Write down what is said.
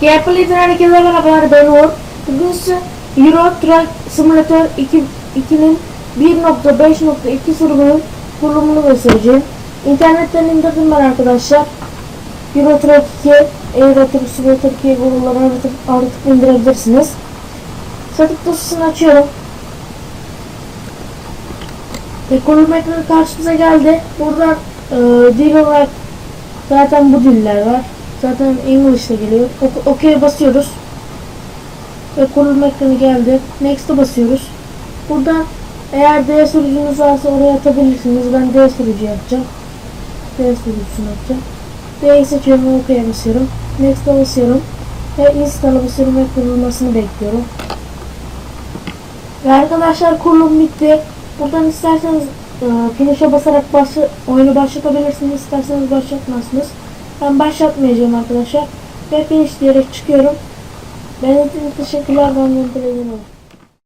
Gameplay herkese merhabalar ben Uğur. Bugün Euro Truck Simulator 2, 2'nin 1.5.2 sürümünün kurulumunu göstereceğim. İnternetten indirdim ben arkadaşlar. Euro Truck 2, Euro Truck Simulator 2 kurulumlarını artık, artık indirebilirsiniz. Statik dosyasını açıyorum. E, kurulum ekranı karşımıza geldi. Buradan e, dil olarak zaten bu diller var. Zaten English'te geliyor. Ok- OK'ye basıyoruz. Ve kurulum ekranı geldi. Next'e basıyoruz. Burada eğer D sürücünüz varsa oraya atabilirsiniz. Ben D sürücü yapacağım. D sürücüsünü yapacağım. D'yi seçiyorum ve OK'ye basıyorum. Next'e basıyorum. Ve install'a basıyorum ve kurulmasını bekliyorum. Ve arkadaşlar kurulum bitti. Buradan isterseniz e, finish'e basarak başı, oyunu başlatabilirsiniz. İsterseniz başlatmazsınız. Ben başlatmayacağım arkadaşlar. Ve finish diyerek çıkıyorum. Benim için teşekkürler. Ben Mümkün